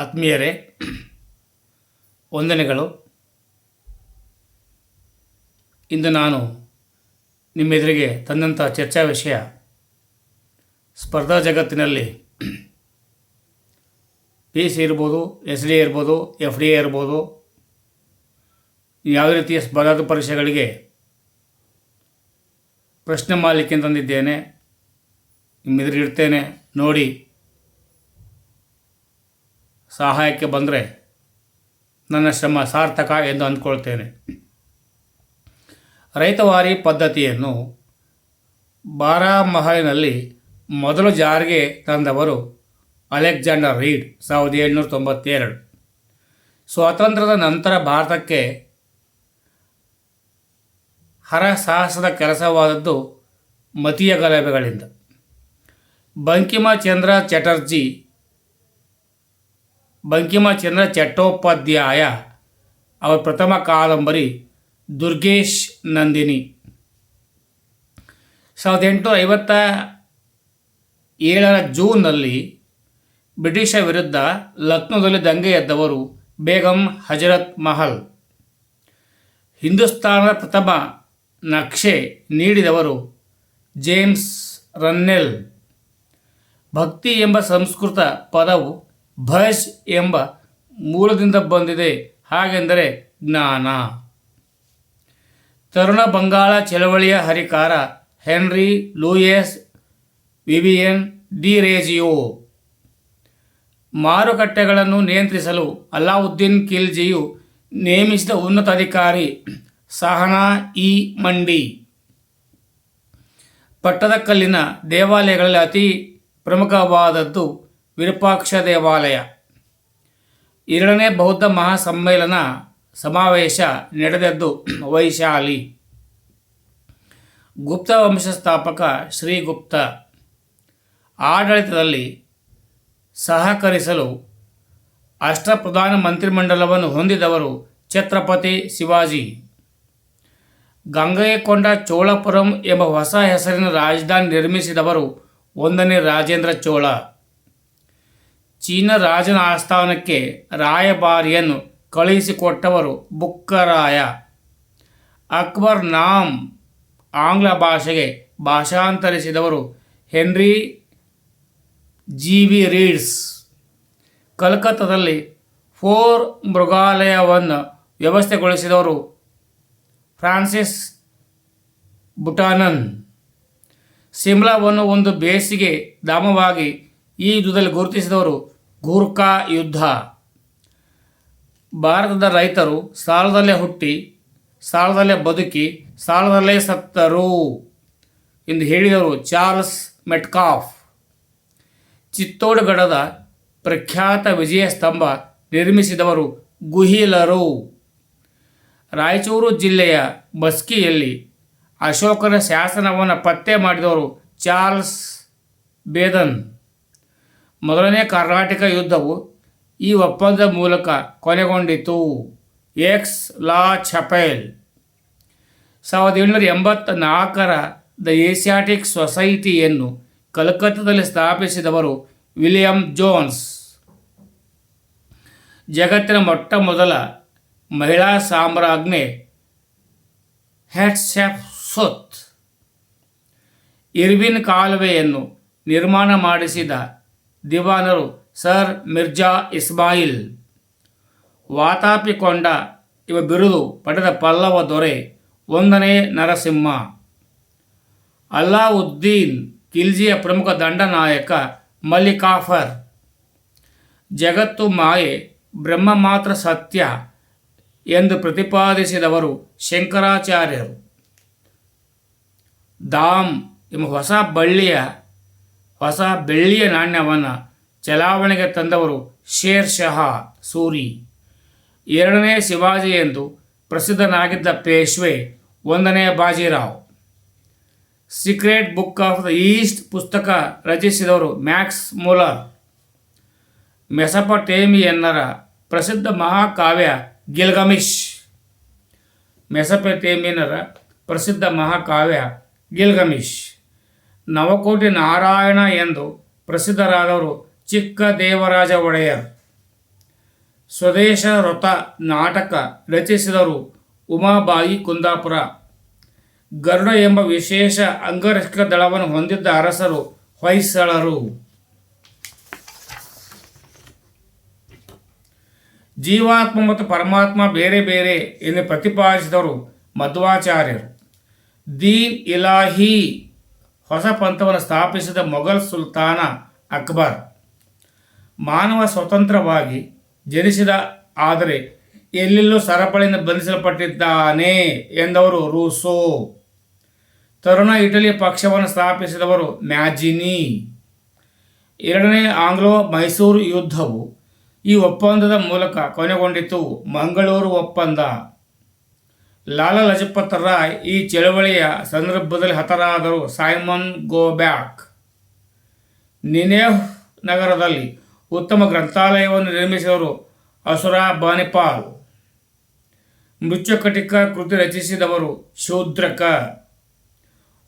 ಆತ್ಮೀಯರೇ, ವಂದನೆಗಳು. ಇಂದು ನಾನು ನಿಮ್ಮೆದುರಿಗೆ ತಂದಂಥ ಚರ್ಚಾ ವಿಷಯ, ಸ್ಪರ್ಧಾ ಜಗತ್ತಿನಲ್ಲಿ ಪಿ ಸಿ ಇರ್ಬೋದು, ಎಸ್ ಡಿ ಎ ಇರ್ಬೋದು, ಎಫ್ ಡಿ ಎ ಇರ್ಬೋದು ಯಾವ ರೀತಿಯ ಸ್ಪರ್ಧಾತ್ಮಕ ಪರೀಕ್ಷೆಗಳಿಗೆ ಪ್ರಶ್ನೆ ಮಾಡಲಿಕ್ಕೆ ತಂದಿದ್ದೇನೆ. ನಿಮ್ಮೆದುರಿಗಿಡ್ತೇನೆ ನೋಡಿ ಸಹಾಯಕ್ಕೆ ಬಂದರೆ ನನ್ನ ಶ್ರಮ ಸಾರ್ಥಕ ಎಂದು ಅಂದ್ಕೊಳ್ತೇನೆ. ರೈತವಾರಿ ಪದ್ಧತಿಯನ್ನು ಬಾರಾಮಹಲಿನಲ್ಲಿ ಮೊದಲು ಜಾರಿಗೆ ತಂದವರು ಅಲೆಕ್ಸಾಂಡರ್ ರೀಡ್, ಸಾವಿರದ ಏಳ್ನೂರ ತೊಂಬತ್ತೆರಡು ಸ್ವಾತಂತ್ರ್ಯದ ನಂತರ ಭಾರತಕ್ಕೆ ಹರಸಾಹಸದ ಕೆಲಸವಾದದ್ದು ಮತೀಯ ಗಲಭೆಗಳಿಂದ. ಬಂಕಿಮಚಂದ್ರ ಚಟರ್ಜಿ ಬಂಕಿಮಚಂದ್ರ ಚಟ್ಟೋಪಾಧ್ಯಾಯ. ಅವರ ಪ್ರಥಮ ಕಾದಂಬರಿ ದುರ್ಗೇಶ್ ನಂದಿನಿ. ಸಾವಿರದ ಎಂಟುನೂರ ಐವತ್ತ ಏಳರ ಜೂನ್ನಲ್ಲಿ ಬ್ರಿಟಿಷರ ವಿರುದ್ಧ ಲಕ್ನೋದಲ್ಲಿ ದಂಗೆ ಎದ್ದವರು ಬೇಗಂ ಹಜರತ್ ಮಹಲ್. ಹಿಂದೂಸ್ತಾನದ ಪ್ರಥಮ ನಕ್ಷೆ ನೀಡಿದವರು ಜೇಮ್ಸ್ ರನ್ನೆಲ್. ಭಕ್ತಿ ಎಂಬ ಸಂಸ್ಕೃತ ಪದವು ಭಜ್ ಎಂಬ ಮೂಲದಿಂದ ಬಂದಿದೆ. ಹಾಗೆಂದರೆ ಜ್ಞಾನ. ತರುಣ ಬಂಗಾಳ ಚಳವಳಿಯ ಹರಿಕಾರ Henry Louis Vivian De Rozio. ಮಾರುಕಟ್ಟೆಗಳನ್ನು ನಿಯಂತ್ರಿಸಲು ಅಲಾವುದ್ದೀನ್ ಖಿಲ್ಜಿಯು ನೇಮಿಸಿದ ಉನ್ನತ ಅಧಿಕಾರಿ ಸಹನಾ ಇ ಮಂಡಿ. ಪಟ್ಟದಕಲ್ಲಿನ ದೇವಾಲಯಗಳಲ್ಲಿ ಅತಿ ಪ್ರಮುಖವಾದದ್ದು ವಿರೂಪಾಕ್ಷ ದೇವಾಲಯ. ಎರಡನೇ ಬೌದ್ಧ ಮಹಾಸಮ್ಮೇಳನ ಸಮಾವೇಶ ನಡೆದದ್ದು ವೈಶಾಲಿ. ಗುಪ್ತ ವಂಶಸ್ಥಾಪಕ ಶ್ರೀಗುಪ್ತ ಆಡಳಿತದಲ್ಲಿ ಸಹಕರಿಸಲು ಅಷ್ಟಪ್ರಧಾನ ಮಂತ್ರಿಮಂಡಲವನ್ನು ಹೊಂದಿದವರು ಛತ್ರಪತಿ ಶಿವಾಜಿ. ಗಂಗೈಕೊಂಡ ಚೋಳಪುರಂ ಎಂಬ ಹೊಸ ಹೆಸರಿನ ರಾಜಧಾನಿ ನಿರ್ಮಿಸಿದವರು ಒಂದನೇ ರಾಜೇಂದ್ರ ಚೋಳ. ಚೀನಾ ರಾಜನ ಆಸ್ಥಾನಕ್ಕೆ ರಾಯಭಾರಿಯನ್ನು ಕಳುಹಿಸಿಕೊಟ್ಟವರು ಬುಕ್ಕರಾಯ. ಅಕ್ಬರ್ ನಾಮ್ ಆಂಗ್ಲ ಭಾಷೆಗೆ ಭಾಷಾಂತರಿಸಿದವರು ಹೆನ್ರಿ ಜಿ ವಿ ರೀಡ್ಸ್. ಕಲ್ಕತ್ತಾದಲ್ಲಿ ಫೋರ್ ಮೃಗಾಲಯವನ್ನು ವ್ಯವಸ್ಥೆಗೊಳಿಸಿದವರು ಫ್ರಾನ್ಸಿಸ್ ಬುಟಾನನ್. ಸಿಮ್ಲಾವನ್ನು ಒಂದು ಬೇಸಿಗೆ ಧಾಮವಾಗಿ ಈ ಯುದ್ಧದಲ್ಲಿ ಗುರುತಿಸಿದವರು ಗೂರ್ಖಾ ಯುದ್ಧ. ಭಾರತದ ರೈತರು ಸಾಲದಲ್ಲೇ ಹುಟ್ಟಿ, ಸಾಲದಲ್ಲೇ ಬದುಕಿ, ಸಾಲದಲ್ಲೇ ಸತ್ತರು ಎಂದು ಹೇಳಿದರು ಚಾರ್ಲ್ಸ್ ಮೆಟ್ಕಾಫ್. ಚಿತ್ತೋಡ್ಗಢದ ಪ್ರಖ್ಯಾತ ವಿಜಯ ಸ್ತಂಭ ನಿರ್ಮಿಸಿದವರು ಗುಹಿಲರು. ರಾಯಚೂರು ಜಿಲ್ಲೆಯ ಬಸ್ಕಿಯಲ್ಲಿ ಅಶೋಕನ ಶಾಸನವನ್ನು ಪತ್ತೆ ಮಾಡಿದವರು ಚಾರ್ಲ್ಸ್ ಬೇದನ್. ಮೊದಲನೇ ಕರ್ನಾಟಕ ಯುದ್ಧವು ಈ ಒಪ್ಪಂದದ ಮೂಲಕ ಕೊನೆಗೊಂಡಿತು. ಎಕ್ಸ್ ಲಾ ಛಪೇಲ್ ಸಾವಿರದ ಏಳುನೂರ ಎಂಬತ್ತ ನಾಲ್ಕರ ದ ಏಷ್ಯಾಟಿಕ್ ಸೊಸೈಟಿಯನ್ನು ಕಲ್ಕತ್ತಾದಲ್ಲಿ ಸ್ಥಾಪಿಸಿದವರು ವಿಲಿಯಂ ಜೋನ್ಸ್. ಜಗತ್ತಿನ ಮೊಟ್ಟ ಮೊದಲ ಮಹಿಳಾ ಸಾಮ್ರಾಜ್ಞೆ ಹೆಟ್ಸೆಫ್ ಸೊತ್ ಇರ್ವಿನ್ ಕಾಲುವೆಯನ್ನು ನಿರ್ಮಾಣ ಮಾಡಿಸಿದ ದಿವಾನರು ಸರ್ ಮಿರ್ಜಾ ಇಸ್ಮಾಯಿಲ್. ವಾತಾಪಿಕೊಂಡ ಇವ ಬಿರುದು ಪಡೆದ ಪಲ್ಲವ ದೊರೆ ಒಂದನೇ ನರಸಿಂಹ. ಅಲ್ಲಾವುದ್ದೀನ್ ಖಿಲ್ಜಿಯ ಪ್ರಮುಖ ದಂಡನಾಯಕ ಮಲ್ಲಿಕಾಫರ್. ಜಗತ್ತು ಮಾಯೆ ಬ್ರಹ್ಮ ಮಾತ್ರ ಸತ್ಯ ಎಂದು ಪ್ರತಿಪಾದಿಸಿದವರು ಶಂಕರಾಚಾರ್ಯರು. ದಾಮ್ ಎಂಬ ಹೊಸ ಬಳ್ಳಿಯ ಹೊಸ ಬೆಳ್ಳಿಯ ನಾಣ್ಯವನ್ನು ಚಲಾವಣೆಗೆ ತಂದವರು ಶೇರ್ ಶಹ, ಸೂರಿ. ಎರಡನೇ ಶಿವಾಜಿ ಎಂದು ಪ್ರಸಿದ್ಧನಾಗಿದ್ದ ಪೇಶ್ವೆ ಒಂದನೇ Bajirao. Secret book of the east ಪುಸ್ತಕ ರಚಿಸಿದವರು ಮ್ಯಾಕ್ಸ್ ಮೂಲರ್ ಮೆಸಪಟೇಮಿಯನ್ನರ ಪ್ರಸಿದ್ಧ ಮಹಾಕಾವ್ಯ ಗಿಲ್ಗಮಿಶ್ ಮೆಸಪಟೇಮಿಯನ್ನರ ಪ್ರಸಿದ್ಧ ಮಹಾಕಾವ್ಯ ಗಿಲ್ಗಮಿಶ್ ನವಕೋಟಿ ನಾರಾಯಣ ಎಂದು ಪ್ರಸಿದ್ಧರಾದವರು ಚಿಕ್ಕ ದೇವರಾಜ ಒಡೆಯರ್. ಸ್ವದೇಶ ರಥ ನಾಟಕ ರಚಿಸಿದರು ಉಮಾಬಾಯಿ ಕುಂದಾಪುರ. ಗರುಡ ಎಂಬ ವಿಶೇಷ ಅಂಗರಕ್ಷಕ ದಳವನ್ನು ಹೊಂದಿದ್ದ ಅರಸರು ಹೊಯ್ಸಳರು. ಜೀವಾತ್ಮ ಮತ್ತು ಪರಮಾತ್ಮ ಬೇರೆ ಬೇರೆ ಎಂದು ಪ್ರತಿಪಾದಿಸಿದವರು ಮಧ್ವಾಚಾರ್ಯರು. ದೀನ್ ಇಲಾಹಿ ಹೊಸ ಪಂಥವನ್ನು ಸ್ಥಾಪಿಸಿದ ಮೊಘಲ್ ಸುಲ್ತಾನ ಅಕ್ಬರ್. ಮಾನವ ಸ್ವತಂತ್ರವಾಗಿ ಜನಿಸಿದ, ಆದರೆ ಎಲ್ಲೆಲ್ಲೂ ಸರಪಳಿಯಿಂದ ಬಂಧಿಸಲ್ಪಟ್ಟಿದ್ದಾನೆ ಎಂದವರು ರೂಸೋ. ತರುಣ ಇಟಲಿ ಪಕ್ಷವನ್ನು ಸ್ಥಾಪಿಸಿದವರು ಮ್ಯಾಜಿನಿ. ಎರಡನೇ ಆಂಗ್ಲೋ ಮೈಸೂರು ಯುದ್ಧವು ಈ ಒಪ್ಪಂದದ ಮೂಲಕ ಕೊನೆಗೊಂಡಿತು. ಮಂಗಳೂರು ಒಪ್ಪಂದ. ಲಾಲಾ ಲಜಪತ್ ರಾಯ್ ಈ ಚಳವಳಿಯ ಸಂದರ್ಭದಲ್ಲಿ ಹತರಾದರು ಸೈಮನ್ ಗೋಬ್ಯಾಕ್. ನಿನೇಹ್ ನಗರದಲ್ಲಿ ಉತ್ತಮ ಗ್ರಂಥಾಲಯವನ್ನು ನಿರ್ಮಿಸಿದವರು ಅಸುರಾ ಬಾನಿಪಾಲ್. ಮೃತ್ಯುಕಟಿಕ ಕೃತಿ ರಚಿಸಿದವರು ಶೂದ್ರಕ.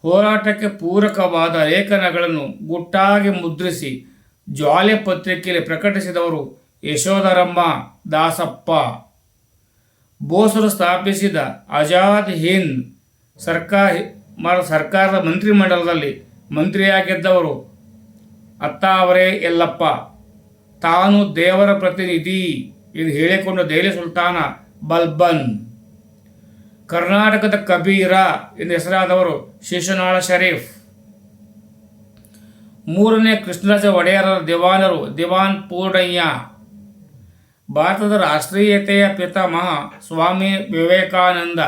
ಹೋರಾಟಕ್ಕೆ ಪೂರಕವಾದ ಲೇಖನಗಳನ್ನು ಗುಟ್ಟಾಗಿ ಮುದ್ರಿಸಿ ಜ್ವಾಲೆ ಪತ್ರಿಕೆಯಲ್ಲಿ ಪ್ರಕಟಿಸಿದವರು ಯಶೋಧರಮ್ಮ ದಾಸಪ್ಪ. ಬೋಸರು ಸ್ಥಾಪಿಸಿದ ಆಜಾದ್ ಹಿಂದ್ ಸರ್ಕಾರ ಸರ್ಕಾರದ ಮಂತ್ರಿಮಂಡಲದಲ್ಲಿ ಮಂತ್ರಿಯಾಗಿದ್ದವರು ಅತ್ತಾವರೇ ಎಲ್ಲಪ್ಪ. ತಾನು ದೇವರ ಪ್ರತಿನಿಧಿ ಎಂದು ಹೇಳಿಕೊಂಡ ದೆಹಲಿ ಸುಲ್ತಾನ ಬಲ್ಬನ್. ಕರ್ನಾಟಕದ ಕಬೀರ ಎಂದು ಹೆಸರಾದವರು ಶಿಶುನಾಳ ಶರೀಫ್. ಮೂರನೇ ಕೃಷ್ಣರಾಜ ಒಡೆಯರ ದಿವಾನರು ದಿವಾನ್ ಪೂರ್ಣಯ್ಯ. ಭಾರತದ ರಾಷ್ಟ್ರೀಯತೆಯ ಪಿತಾಮಹ ಸ್ವಾಮಿ ವಿವೇಕಾನಂದ.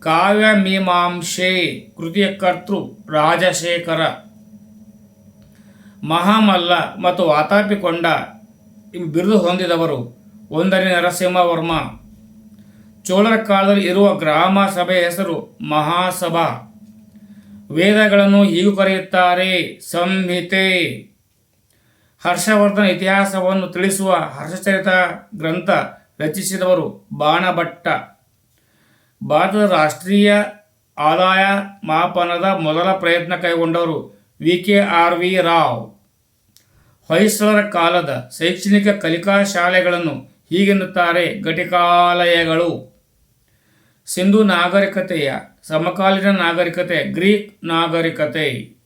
ಕಾವ್ಯ ಮೀಮಾಂಸೆ ಕೃತಿಯ ಕರ್ತೃ ರಾಜಶೇಖರ. ಮಹಾಮಲ್ಲ ಮತ್ತು ವಾತಾಪಿಕೊಂಡ ಬಿರುದು ಹೊಂದಿದವರು ಒಂದನೇ ನರಸಿಂಹವರ್ಮ. ಚೋಳರ ಕಾಲದಲ್ಲಿ ಇರುವ ಗ್ರಾಮ ಸಭೆಯ ಹೆಸರು ಮಹಾಸಭಾ. ವೇದಗಳನ್ನು ಹೀಗೂ ಕರೆಯುತ್ತಾರೆ, ಸಂಹಿತೆ. ಹರ್ಷವರ್ಧನ ಇತಿಹಾಸವನ್ನು ತಿಳಿಸುವ ಹರ್ಷಚರಿತ ಗ್ರಂಥ ರಚಿಸಿದವರು ಬಾಣಭಟ್ಟ. ಭಾರತದ ರಾಷ್ಟ್ರೀಯ ಆದಾಯ ಮಾಪನದ ಮೊದಲ ಪ್ರಯತ್ನ ಕೈಗೊಂಡವರು V. K. R. V. Rao. ಹೊಯ್ಸಳರ ಕಾಲದ ಶೈಕ್ಷಣಿಕ ಕಲಿಕಾ ಶಾಲೆಗಳನ್ನು ಹೀಗೆನ್ನುತ್ತಾರೆ ಘಟಿಕಾಲಯಗಳು. ಸಿಂಧು ನಾಗರಿಕತೆಯ ಸಮಕಾಲೀನ ನಾಗರಿಕತೆ ಗ್ರೀಕ್ ನಾಗರಿಕತೆ.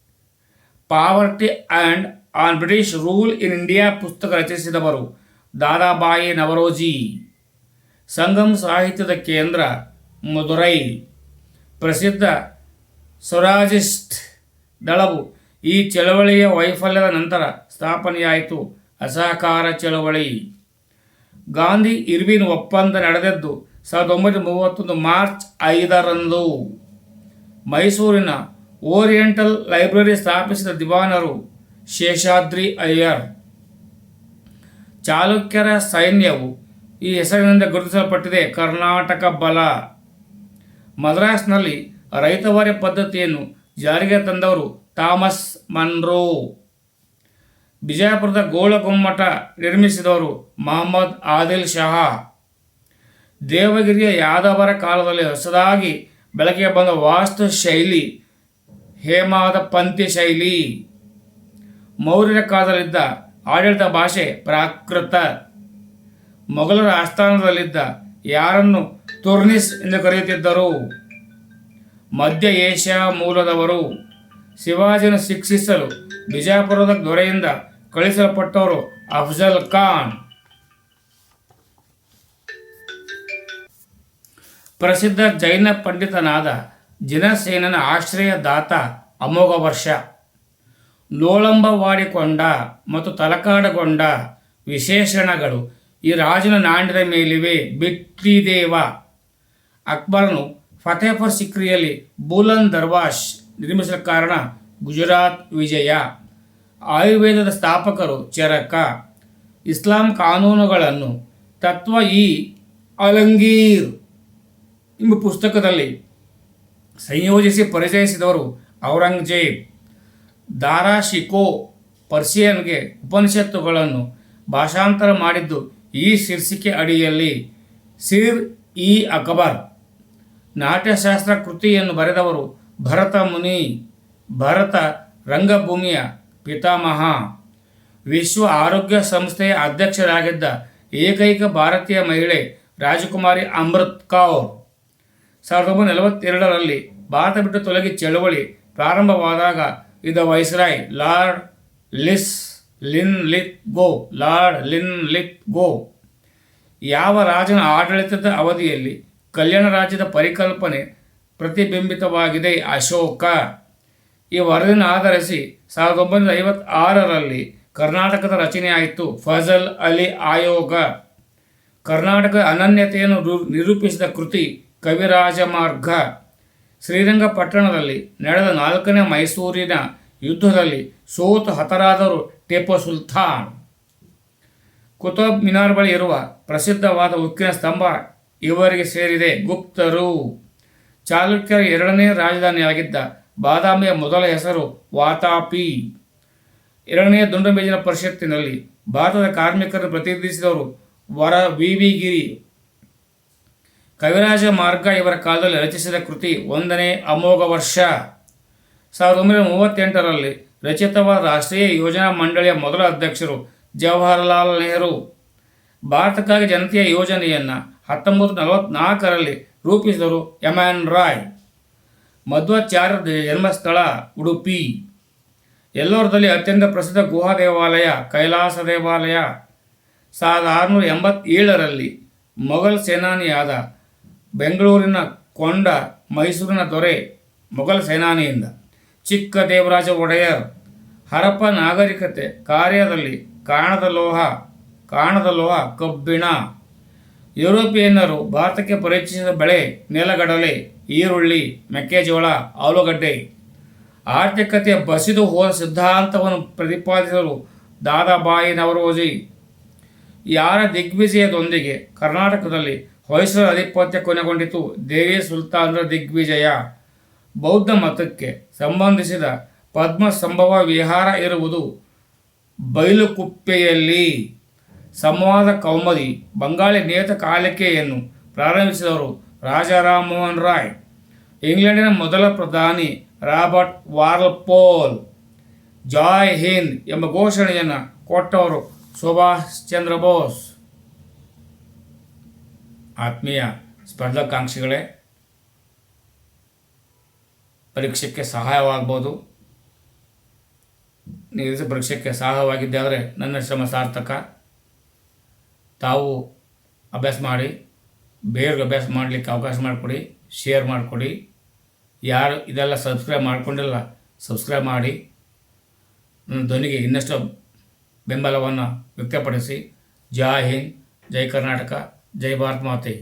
Poverty and un British rule in India ಪುಸ್ತಕ ರಚಿಸಿದವರು ದಾದಾಬಾಯಿ ನವರೋಜಿ. ಸಂಗಮ್ ಸಾಹಿತ್ಯದ ಕೇಂದ್ರ ಮಧುರೈ ಪ್ರಸಿದ್ಧ ಸ್ವರಾಜಿಸ್ಟ್ ದಳವು ಈ ಚಳವಳಿಯ ವೈಫಲ್ಯದ ನಂತರ ಸ್ಥಾಪನೆಯಾಯಿತು ಅಸಹಕಾರ ಚಳವಳಿ. ಗಾಂಧಿ ಇರ್ವಿನ್ ಒಪ್ಪಂದ ನಡೆದದ್ದು ಸಾವಿರದ ಒಂಬೈನೂರ ಮೂವತ್ತೊಂದು ಮಾರ್ಚ್ ಐದರಂದು. ಮೈಸೂರಿನ ಓರಿಯೆಂಟಲ್ ಲೈಬ್ರರಿ ಸ್ಥಾಪಿಸಿದ ದಿವಾನರು ಶೇಷಾದ್ರಿ ಅಯ್ಯರ್. ಚಾಲುಕ್ಯರ ಸೈನ್ಯವು ಈ ಹೆಸರಿನಿಂದ ಗುರುತಿಸಲ್ಪಟ್ಟಿದೆ. ಕರ್ನಾಟಕ ಬಲ. ಮದ್ರಾಸ್ನಲ್ಲಿ ರೈತವಾರಿ ಪದ್ಧತಿಯನ್ನು ಜಾರಿಗೆ ತಂದವರು ಥಾಮಸ್ ಮನ್ರೋ. ಬಿಜಾಪುರದ ಗೋಳಗುಮ್ಮಟ ನಿರ್ಮಿಸಿದವರು ಮಹಮ್ಮದ್ ಆದಿಲ್ ಶಾಹ. ದೇವಗಿರಿಯ ಯಾದವರ ಕಾಲದಲ್ಲಿ ಹೊಸದಾಗಿ ಬೆಳಕಿಗೆ ಬಂದ ವಾಸ್ತು ಶೈಲಿ ಹೇಮಾದ ಪಂಥಿ ಶೈಲಿ. ಮೌರ್ಯರ ಕಾಲದಲ್ಲಿದ್ದ ಆಡಳಿತ ಭಾಷೆ ಪ್ರಾಕೃತ. ಮೊಘಲರ ಆಸ್ಥಾನದಲ್ಲಿದ್ದ ಯಾರನ್ನು ತುರ್ನಿಸ್ ಎಂದು ಕರೆಯುತ್ತಿದ್ದರು? ಮಧ್ಯ ಏಷ್ಯಾ ಮೂಲದವರು ಶಿವಾಜಿನ ಶಿಕ್ಷಿಸಲು ಬಿಜಾಪುರದ ದೊರೆಯಿಂದ ಕಳಿಸಲ್ಪಟ್ಟವರು ಅಫ್ಜಲ್ ಖಾನ್. ಪ್ರಸಿದ್ಧ ಜೈನ ಪಂಡಿತನಾದ ಜಿನಸೇನನ ಆಶ್ರಯದಾತ ಅಮೋಘ ವರ್ಷ ಲೋಳಂಬವಾಡಿಕೊಂಡ ಮತ್ತು ತಲಕಾಡಗೊಂಡ ವಿಶೇಷಣಗಳು. ಈ ರಾಜನ ನಾಣ್ಯದ ಮೇಲಿವೆ ಬಿಟ್ಟಿದೇವ ಅಕ್ಬರನು ಫತೇಫರ್ ಸಿಕ್ರಿಯಲ್ಲಿ ಬೂಲನ್ ದರ್ವಾಶ್ ನಿರ್ಮಿಸಿದ ಕಾರಣ ಗುಜರಾತ್ ವಿಜಯ. ಆಯುರ್ವೇದದ ಸ್ಥಾಪಕರು ಚರಕ. ಇಸ್ಲಾಂ ಕಾನೂನುಗಳನ್ನು ತತ್ವ ಇ ಅಲಂಗೀರ್ ಎಂಬ ಪುಸ್ತಕದಲ್ಲಿ ಸಂಯೋಜಿಸಿ ಪರಿಚಯಿಸಿದವರು ಔರಂಗಜೇಬ್. ದಾರಾ ಶಿಕೋ ಪರ್ಷಿಯನ್ಗೆ ಉಪನಿಷತ್ತುಗಳನ್ನು ಭಾಷಾಂತರ ಮಾಡಿದ್ದು ಈ ಶೀರ್ಷಿಕೆ ಅಡಿಯಲ್ಲಿ ಸಿರ್ ಇ ಅಕ್ಬರ್. ನಾಟ್ಯಶಾಸ್ತ್ರ ಕೃತಿಯನ್ನು ಬರೆದವರು ಭರತ ಮುನಿ, ಭರತ ರಂಗಭೂಮಿಯ ಪಿತಾಮಹ. ವಿಶ್ವ ಆರೋಗ್ಯ ಸಂಸ್ಥೆಯ ಅಧ್ಯಕ್ಷರಾಗಿದ್ದ ಏಕೈಕ ಭಾರತೀಯ ಮಹಿಳೆ ರಾಜಕುಮಾರಿ ಅಮೃತ್ ಕೌರ್. ಸಾವಿರದ ಒಂಬೈನೂರ ನಲವತ್ತೆರಡರಲ್ಲಿ ಭಾರತ ಬಿಟ್ಟು ತೊಲಗಿ ಚಳವಳಿ ಪ್ರಾರಂಭವಾದಾಗ ಇದ ವೈಸ್ರಾಯ್, ಲಾರ್ಡ್ ಲಿಸ್ Linlithgow, Lord Linlithgow. ಯಾವ ರಾಜನ ಆಡಳಿತದ ಅವಧಿಯಲ್ಲಿ ಕಲ್ಯಾಣ ರಾಜ್ಯದ ಪರಿಕಲ್ಪನೆ ಪ್ರತಿಬಿಂಬಿತವಾಗಿದೆ ಅಶೋಕ? ಈ ವರದಿಯನ್ನು ಆಧರಿಸಿ ಸಾವಿರದ ಒಂಬೈನೂರ ಐವತ್ತಾರರಲ್ಲಿ ಕರ್ನಾಟಕದ ರಚನೆಯಾಯಿತು ಫಜಲ್ ಅಲಿ ಆಯೋಗ. ಕರ್ನಾಟಕದ ಅನನ್ಯತೆಯನ್ನು ನಿರೂಪಿಸಿದ ಕೃತಿ ಕವಿರಾಜ ಮಾರ್ಗ ಶ್ರೀರಂಗಪಟ್ಟಣದಲ್ಲಿ ನಡೆದ ನಾಲ್ಕನೇ ಮೈಸೂರಿನ ಯುದ್ಧದಲ್ಲಿ ಸೋತು ಹತರಾದರು ಟಿಪ್ಪು ಸುಲ್ತಾನ್. ಕುತುಬ್ ಮಿನಾರ್ ಬಳಿ ಇರುವ ಪ್ರಸಿದ್ಧವಾದ ಉಕ್ಕಿನ ಸ್ತಂಭ ಇವರಿಗೆ ಸೇರಿದೆ ಗುಪ್ತರು. ಚಾಲುಕ್ಯರ ಎರಡನೇ ರಾಜಧಾನಿಯಾಗಿದ್ದ ಬಾದಾಮಿಯ ಮೊದಲ ಹೆಸರು ವಾತಾಪಿ. ಎರಡನೇ ದುಂಡಮೇಜಿನ ಪರಿಷತ್ತಿನಲ್ಲಿ ಭಾರತದ ಕಾರ್ಮಿಕರನ್ನು ಪ್ರತಿನಿಧಿಸಿದವರು ವರ ವಿ ವಿ ಗಿರಿ ಕವಿರಾಜ ಮಾರ್ಗ ಇವರ ಕಾಲದಲ್ಲಿ ರಚಿಸಿದ ಕೃತಿ ಒಂದನೇ ಅಮೋಘ ವರ್ಷ. ಸಾವಿರದ ಒಂಬೈನೂರ ಮೂವತ್ತೆಂಟರಲ್ಲಿ ರಚಿತವಾದ ರಾಷ್ಟ್ರೀಯ ಯೋಜನಾ ಮಂಡಳಿಯ ಮೊದಲ ಅಧ್ಯಕ್ಷರು ಜವಾಹರಲಾಲ್ ನೆಹರು. ಭಾರತಕ್ಕಾಗಿ ಜನತೆಯ ಯೋಜನೆಯನ್ನು ಹತ್ತೊಂಬತ್ತು ನಲವತ್ನಾಲ್ಕರಲ್ಲಿ ರೂಪಿಸಿದರು ಎಂ ಎನ್ ರಾಯ್. ಮಧ್ವಾಚಾರ್ಯ ಜನ್ಮಸ್ಥಳ ಉಡುಪಿ. ಎಲ್ಲೋರದಲ್ಲಿ ಅತ್ಯಂತ ಪ್ರಸಿದ್ಧ ಗುಹಾ ದೇವಾಲಯ ಕೈಲಾಸ ದೇವಾಲಯ. ಸಾವಿರದ ಆರುನೂರ ಎಂಬತ್ತೇಳರಲ್ಲಿ ಮೊಘಲ್ ಸೇನಾನಿಯಾದ ಬೆಂಗಳೂರಿನ ಕೊಂಡ ಮೈಸೂರಿನ ದೊರೆ ಮೊಘಲ್ ಸೇನಾನಿಯಿಂದ. ಚಿಕ್ಕ ದೇವರಾಜ ಒಡೆಯರ್ ಹರಪ್ಪ ನಾಗರಿಕತೆ ಕಾರ್ಯದಲ್ಲಿ ಕಾಣದ ಲೋಹ ಕಾಣದ ಲೋಹ ಕಬ್ಬಿಣ. ಯುರೋಪಿಯನ್ನರು ಭಾರತಕ್ಕೆ ಪರಿಚಯಿಸಿದ ಬೆಳೆ ನೆಲಗಡಲೆ, ಈರುಳ್ಳಿ, ಮೆಕ್ಕೆಜೋಳ, ಆಲೂಗಡ್ಡೆ. ಆರ್ಥಿಕತೆಯ ಬಸಿದು ಹೋದ ಸಿದ್ಧಾಂತವನ್ನು ಪ್ರತಿಪಾದಿಸಲು ದಾದಾಬಾಯಿ ನವರೋಜಿ ಯಾರ ದಿಗ್ವಿಜಯದೊಂದಿಗೆ ಕರ್ನಾಟಕದಲ್ಲಿ ಹೊಯ್ಸಳ ಆಧಿಪತ್ಯ ಕೊನೆಗೊಂಡಿತು. ದೇವಿ ಸುಲ್ತಾನರ ದಿಗ್ವಿಜಯ. ಬೌದ್ಧ ಮತಕ್ಕೆ ಸಂಬಂಧಿಸಿದ ಪದ್ಮ ಸಂಭವ ವಿಹಾರ ಇರುವುದು ಬೈಲುಕುಪ್ಪೆಯಲ್ಲಿ. ಸಂವಾದ ಕೌಮದಿ, ಬಂಗಾಳಿ ನಿಯತಕಾಲಿಕೆಯನ್ನು ಪ್ರಾರಂಭಿಸಿದವರು ರಾಜಾರಾಮ್ ಮೋಹನ್ ರಾಯ್. ಇಂಗ್ಲೆಂಡಿನ ಮೊದಲ ಪ್ರಧಾನಿ ರಾಬರ್ಟ್ ವಾರ್ಲ್ಪೋಲ್. ಜಾಯ್ ಹಿಂದ್ ಎಂಬ ಘೋಷಣೆಯನ್ನು ಕೊಟ್ಟವರು ಸುಭಾಷ್ ಚಂದ್ರ ಬೋಸ್. ಆತ್ಮೀಯ ಸ್ಪರ್ಧಾಕಾಂಕ್ಷಿಗಳೇ, ಪರೀಕ್ಷೆಗೆ ಸಹಾಯವಾಗ್ಬೋದು. ನಿಗದಿತ ಪರೀಕ್ಷೆಗೆ ಸಹಾಯವಾಗಿದ್ದೆ ಆದರೆ ನನ್ನ ಶ್ರಮ ಸಾರ್ಥಕ. ತಾವು ಅಭ್ಯಾಸ ಮಾಡಿ ಬೇರೆ ಅಭ್ಯಾಸ ಮಾಡಲಿಕ್ಕೆ ಅವಕಾಶ ಮಾಡಿಕೊಡಿ ಶೇರ್ ಮಾಡಿಕೊಡಿ. ಯಾರು ಇದೆಲ್ಲ ಸಬ್ಸ್ಕ್ರೈಬ್ ಮಾಡಿಕೊಂಡಿಲ್ಲ ಸಬ್ಸ್ಕ್ರೈಬ್ ಮಾಡಿ. ನನ್ನ ಧ್ವನಿಗೆ ಇನ್ನಷ್ಟು ಬೆಂಬಲವನ್ನು ವ್ಯಕ್ತಪಡಿಸಿ. ಜೈ ಹಿಂದ್, ಜೈ ಕರ್ನಾಟಕ. ಜೈ ಭಾರತ್ ಮಾತೆ